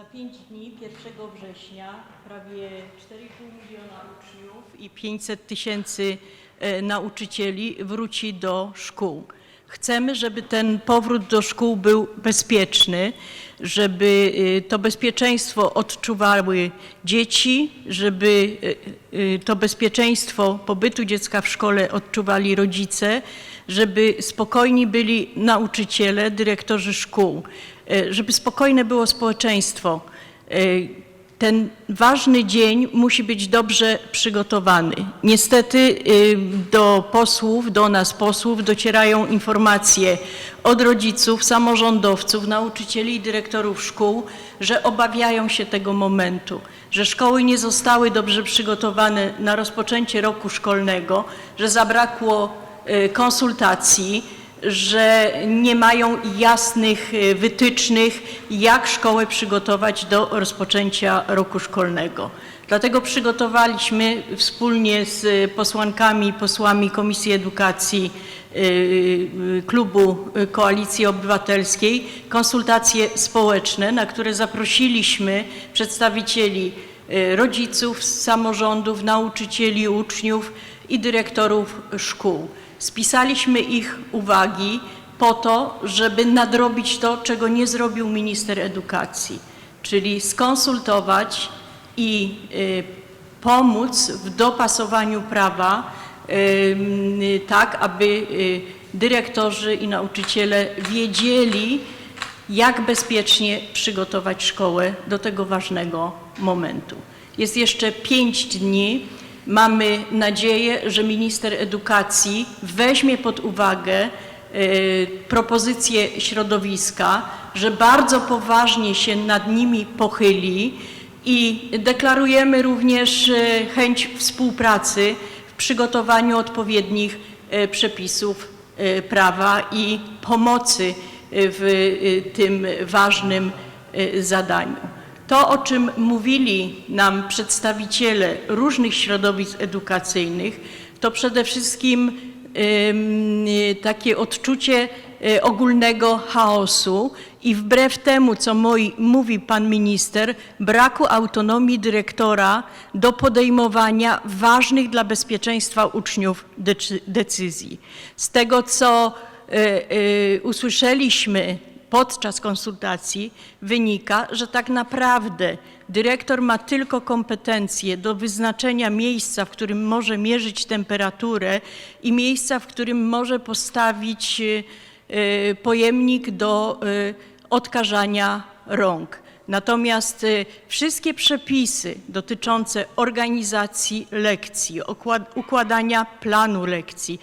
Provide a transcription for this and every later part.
Za 5 dni, 1 września, prawie 4,5 miliona uczniów i 500 tysięcy e, nauczycieli wróci do szkół. Chcemy, żeby ten powrót do szkół był bezpieczny, żeby e, to bezpieczeństwo odczuwały dzieci, żeby e, e, to bezpieczeństwo pobytu dziecka w szkole odczuwali rodzice, żeby spokojni byli nauczyciele, dyrektorzy szkół, żeby spokojne było społeczeństwo. Ten ważny dzień musi być dobrze przygotowany. Niestety y, do posłów, do nas posłów docierają informacje od rodziców, samorządowców, nauczycieli i dyrektorów szkół, że obawiają się tego momentu, że szkoły nie zostały dobrze przygotowane na rozpoczęcie roku szkolnego, że zabrakło y, konsultacji, że nie mają jasnych y, wytycznych, jak szkołę przygotować do rozpoczęcia roku szkolnego. Dlatego przygotowaliśmy wspólnie z y, posłankami i posłami Komisji Edukacji y, Klubu Koalicji Obywatelskiej konsultacje społeczne, na które zaprosiliśmy przedstawicieli rodziców, samorządów, nauczycieli, uczniów i dyrektorów szkół. Spisaliśmy ich uwagi po to, żeby nadrobić to, czego nie zrobił minister edukacji, czyli skonsultować i y, pomóc w dopasowaniu prawa tak, aby y, dyrektorzy i nauczyciele wiedzieli, jak bezpiecznie przygotować szkołę do tego ważnego momentu. Jest jeszcze pięć dni. Mamy nadzieję, że minister edukacji weźmie pod uwagę e, propozycje środowiska, że bardzo poważnie się nad nimi pochyli i deklarujemy również e, chęć współpracy w przygotowaniu odpowiednich e, przepisów prawa i pomocy w tym ważnym zadaniu. To, o czym mówili nam przedstawiciele różnych środowisk edukacyjnych, to przede wszystkim takie odczucie e, ogólnego chaosu i wbrew temu, co moi, mówi pan minister, braku autonomii dyrektora do podejmowania ważnych dla bezpieczeństwa uczniów decy- decyzji. Z tego, co e, e, usłyszeliśmy podczas konsultacji wynika, że tak naprawdę dyrektor ma tylko kompetencje do wyznaczenia miejsca, w którym może mierzyć temperaturę i miejsca, w którym może postawić e, e, pojemnik do e, odkażania rąk. Natomiast wszystkie przepisy dotyczące organizacji lekcji, układania planu lekcji,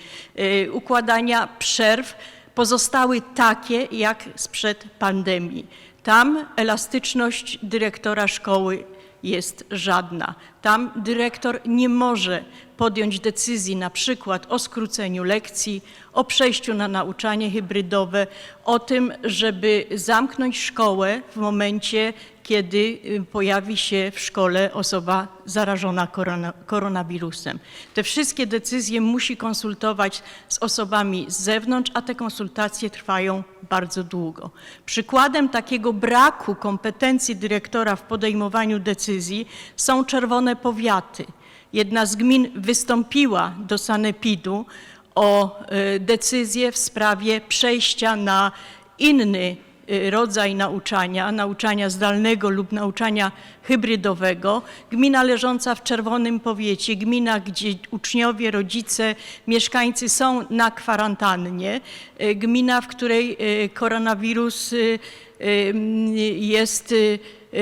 układania przerw pozostały takie jak sprzed pandemii. Tam elastyczność dyrektora szkoły jest żadna. Tam dyrektor nie może podjąć decyzji na przykład o skróceniu lekcji, o przejściu na nauczanie hybrydowe, o tym, żeby zamknąć szkołę w momencie, kiedy y, pojawi się w szkole osoba zarażona korona, koronawirusem. Te wszystkie decyzje musi konsultować z osobami z zewnątrz, a te konsultacje trwają bardzo długo. Przykładem takiego braku kompetencji dyrektora w podejmowaniu decyzji są czerwone powiaty. Jedna z gmin wystąpiła do sanepidu o e, decyzję w sprawie przejścia na inny e, rodzaj nauczania, nauczania zdalnego lub nauczania hybrydowego. Gmina leżąca w czerwonym powiecie, gmina, gdzie uczniowie, rodzice, mieszkańcy są na kwarantannie, e, gmina, w której koronawirus jest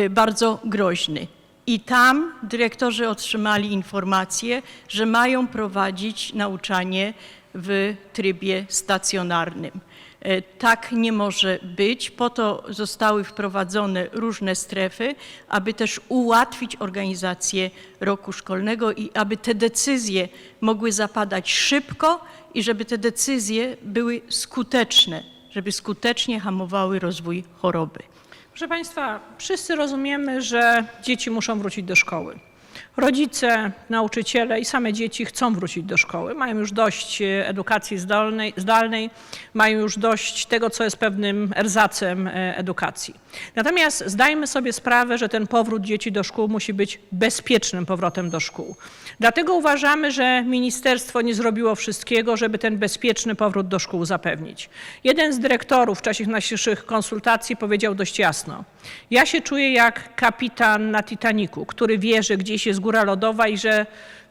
bardzo groźny. I tam dyrektorzy otrzymali informację, że mają prowadzić nauczanie w trybie stacjonarnym. E, Tak nie może być. Po to zostały wprowadzone różne strefy, aby też ułatwić organizację roku szkolnego i aby te decyzje mogły zapadać szybko i żeby te decyzje były skuteczne, żeby skutecznie hamowały rozwój choroby. Proszę Państwa, wszyscy rozumiemy, że dzieci muszą wrócić do szkoły. Rodzice, nauczyciele i same dzieci chcą wrócić do szkoły. Mają już dość e, edukacji zdalnej, zdalnej, mają już dość tego, co jest pewnym erzacem e, edukacji. Natomiast zdajmy sobie sprawę, że ten powrót dzieci do szkół musi być bezpiecznym powrotem do szkół. Dlatego uważamy, że ministerstwo nie zrobiło wszystkiego, żeby ten bezpieczny powrót do szkół zapewnić. Jeden z dyrektorów w czasie naszych konsultacji powiedział dość jasno: Ja się czuję jak kapitan na Titaniku, który wie, że gdzieś jest góra lodowa i że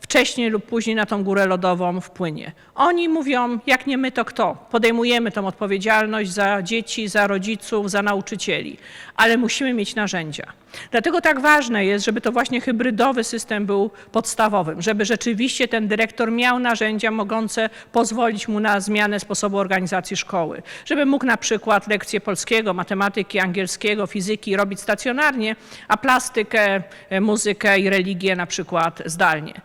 wcześniej lub później na tą górę lodową wpłynie. Oni mówią, jak nie my, to kto? Podejmujemy tą odpowiedzialność za dzieci, za rodziców, za nauczycieli, ale musimy mieć narzędzia. Dlatego tak ważne jest, żeby to właśnie hybrydowy system był podstawowym, żeby rzeczywiście ten dyrektor miał narzędzia mogące pozwolić mu na zmianę sposobu organizacji szkoły, żeby mógł na przykład lekcje polskiego, matematyki, angielskiego, fizyki robić stacjonarnie, a plastykę, e, muzykę i religię na przykład zdalnie.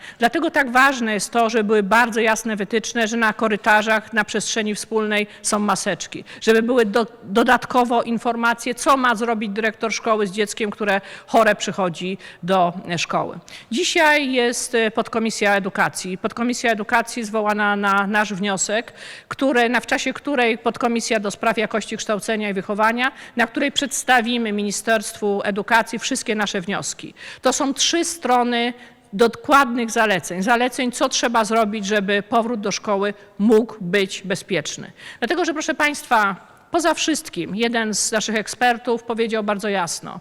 Tak ważne jest to, żeby były bardzo jasne wytyczne, że na korytarzach, na przestrzeni wspólnej są maseczki, żeby były do, dodatkowo informacje, co ma zrobić dyrektor szkoły z dzieckiem, które chore przychodzi do e, szkoły. Dzisiaj jest e, podkomisja edukacji. Podkomisja edukacji zwołana na nasz wniosek, który, na, w czasie której podkomisja do spraw jakości kształcenia i wychowania, na której przedstawimy Ministerstwu Edukacji wszystkie nasze wnioski. To są trzy strony dokładnych zaleceń, zaleceń, co trzeba zrobić, żeby powrót do szkoły mógł być bezpieczny. Dlatego, że proszę Państwa, poza wszystkim, jeden z naszych ekspertów powiedział bardzo jasno,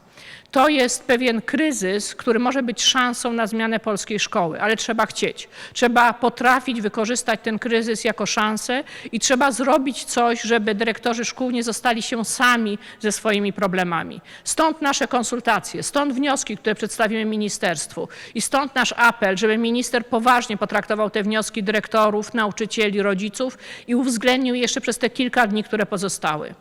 to jest pewien kryzys, który może być szansą na zmianę polskiej szkoły, ale trzeba chcieć. Trzeba potrafić wykorzystać ten kryzys jako szansę i trzeba zrobić coś, żeby dyrektorzy szkół nie zostali się sami ze swoimi problemami. Stąd nasze konsultacje, stąd wnioski, które przedstawimy ministerstwu i stąd nasz apel, żeby minister poważnie potraktował te wnioski dyrektorów, nauczycieli, rodziców i uwzględnił jeszcze przez te kilka dni, które pozostały. справи.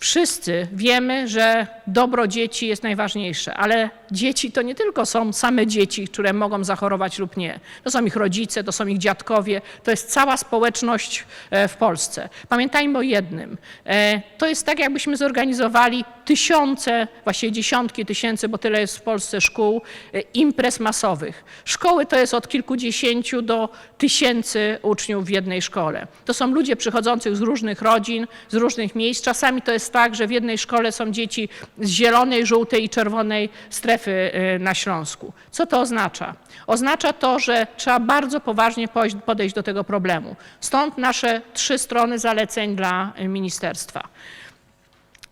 Wszyscy wiemy, że dobro dzieci jest najważniejsze, ale dzieci to nie tylko są same dzieci, które mogą zachorować lub nie. To są ich rodzice, to są ich dziadkowie, to jest cała społeczność e, w Polsce. Pamiętajmy o jednym. e, To jest tak, jakbyśmy zorganizowali tysiące, właściwie dziesiątki tysięcy, bo tyle jest w Polsce szkół, e, imprez masowych. Szkoły to jest od kilkudziesięciu do tysięcy uczniów w jednej szkole. To są ludzie przychodzących z różnych rodzin, z różnych miejsc. Czasami to jest tak, że w jednej szkole są dzieci z zielonej, żółtej i czerwonej strefy y, na Śląsku. Co to oznacza? Oznacza to, że trzeba bardzo poważnie podejść do tego problemu. Stąd nasze trzy strony zaleceń dla y, ministerstwa.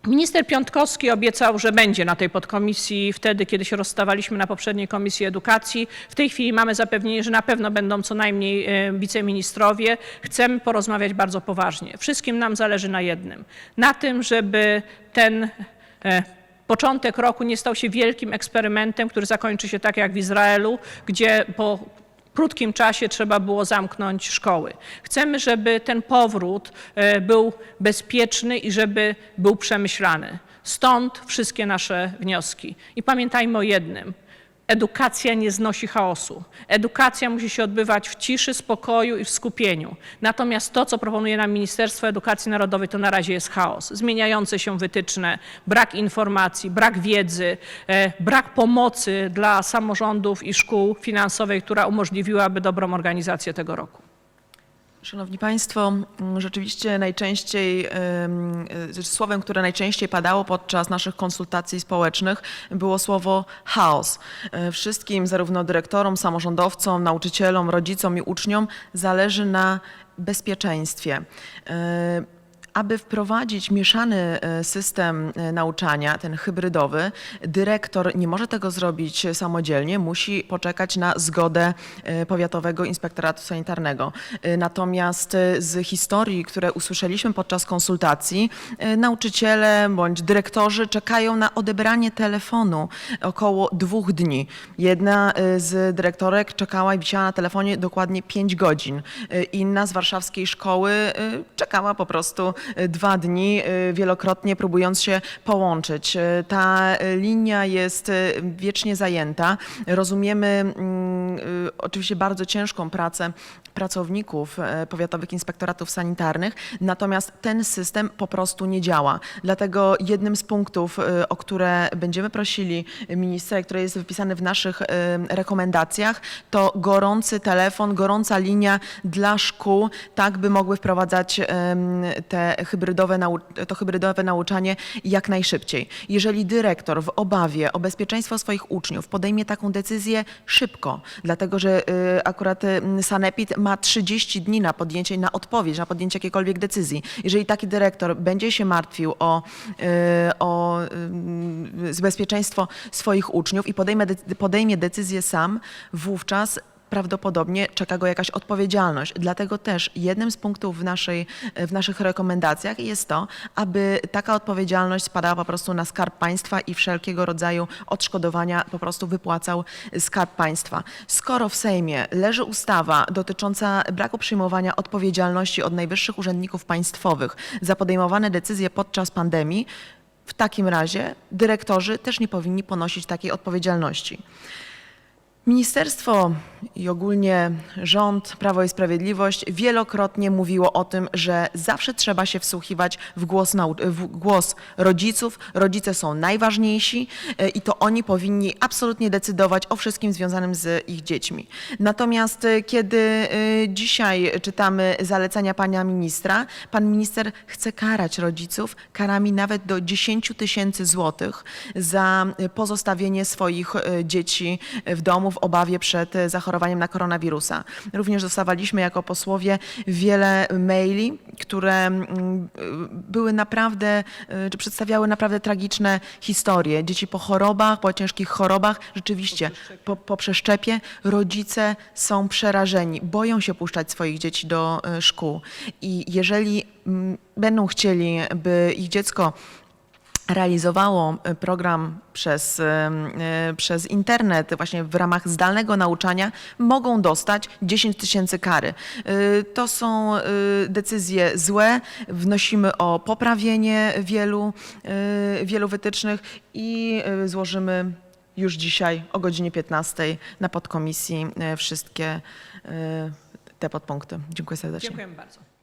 Minister Piątkowski obiecał, że będzie na tej podkomisji wtedy, kiedy się rozstawaliśmy na poprzedniej Komisji Edukacji. W tej chwili mamy zapewnienie, że na pewno będą co najmniej e, wiceministrowie. Chcemy porozmawiać bardzo poważnie. Wszystkim nam zależy na jednym. Na tym, żeby ten e, początek roku nie stał się wielkim eksperymentem, który zakończy się tak jak w Izraelu, gdzie po krótkim czasie trzeba było zamknąć szkoły. Chcemy, żeby ten powrót e, był bezpieczny i żeby był przemyślany. Stąd wszystkie nasze wnioski. I pamiętajmy o jednym. Edukacja nie znosi chaosu. Edukacja musi się odbywać w ciszy, spokoju i w skupieniu. Natomiast to, co proponuje nam Ministerstwo Edukacji Narodowej, to na razie jest chaos. Zmieniające się wytyczne, brak informacji, brak wiedzy, e, brak pomocy dla samorządów i szkół finansowej, która umożliwiłaby dobrą organizację tego roku. Szanowni Państwo, rzeczywiście najczęściej, y, słowem, które najczęściej padało podczas naszych konsultacji społecznych było słowo chaos. E, Wszystkim, zarówno dyrektorom, samorządowcom, nauczycielom, rodzicom i uczniom zależy na bezpieczeństwie. Aby wprowadzić mieszany e, system e, nauczania, ten hybrydowy, dyrektor nie może tego zrobić samodzielnie, musi poczekać na zgodę e, Powiatowego Inspektoratu Sanitarnego. Natomiast z historii, które usłyszeliśmy podczas konsultacji, nauczyciele bądź dyrektorzy czekają na odebranie telefonu około dwóch dni. Jedna z dyrektorek czekała i wisiała na telefonie dokładnie pięć godzin. Inna z warszawskiej szkoły czekała po prostu dwa dni, e, wielokrotnie próbując się połączyć. E, Ta linia jest e, wiecznie zajęta. Rozumiemy mm, y, oczywiście bardzo ciężką pracę pracowników e, powiatowych inspektoratów sanitarnych, natomiast ten system po prostu nie działa. Dlatego jednym z punktów, e, o które będziemy prosili ministra, które jest wypisane w naszych e, rekomendacjach, to gorący telefon, gorąca linia dla szkół, tak by mogły wprowadzać te hybrydowe to hybrydowe nauczanie jak najszybciej. Jeżeli dyrektor w obawie o bezpieczeństwo swoich uczniów podejmie taką decyzję szybko, dlatego że y, akurat y, Sanepid ma 30 dni na podjęcie, na odpowiedź, na podjęcie jakiejkolwiek decyzji. Jeżeli taki dyrektor będzie się martwił o, y, o bezpieczeństwo swoich uczniów i podejmie, de- podejmie decyzję sam, wówczas prawdopodobnie czeka go jakaś odpowiedzialność. Dlatego też jednym z punktów w, naszej, w naszych rekomendacjach jest to, aby taka odpowiedzialność spadała po prostu na Skarb Państwa i wszelkiego rodzaju odszkodowania po prostu wypłacał Skarb Państwa. Skoro w Sejmie leży ustawa dotycząca braku przyjmowania odpowiedzialności od najwyższych urzędników państwowych za podejmowane decyzje podczas pandemii, w takim razie dyrektorzy też nie powinni ponosić takiej odpowiedzialności. Ministerstwo i ogólnie rząd, Prawo i Sprawiedliwość wielokrotnie mówiło o tym, że zawsze trzeba się wsłuchiwać w głos, w głos rodziców. Rodzice są najważniejsi e, i to oni powinni absolutnie decydować o wszystkim związanym z ich dziećmi. Natomiast e, kiedy e, dzisiaj czytamy zalecenia pana ministra, pan minister chce karać rodziców karami nawet do 10 tysięcy złotych za pozostawienie swoich dzieci w domu w obawie przed e, zachorowaniem na koronawirusa. Również dostawaliśmy jako posłowie wiele maili, które mm, były naprawdę, e, czy przedstawiały naprawdę tragiczne historie. Dzieci po chorobach, po ciężkich chorobach, rzeczywiście po, po przeszczepie rodzice są przerażeni, boją się puszczać swoich dzieci do e, szkół. I jeżeli mm, będą chcieli, by ich dziecko realizowało e, program przez, e, e, przez internet, właśnie w ramach zdalnego nauczania, mogą dostać 10 tysięcy kary. To są decyzje złe. Wnosimy o poprawienie wielu, wielu wytycznych i złożymy już dzisiaj o godzinie 15 na podkomisji wszystkie te podpunkty. Dziękuję serdecznie. Dziękujemy bardzo.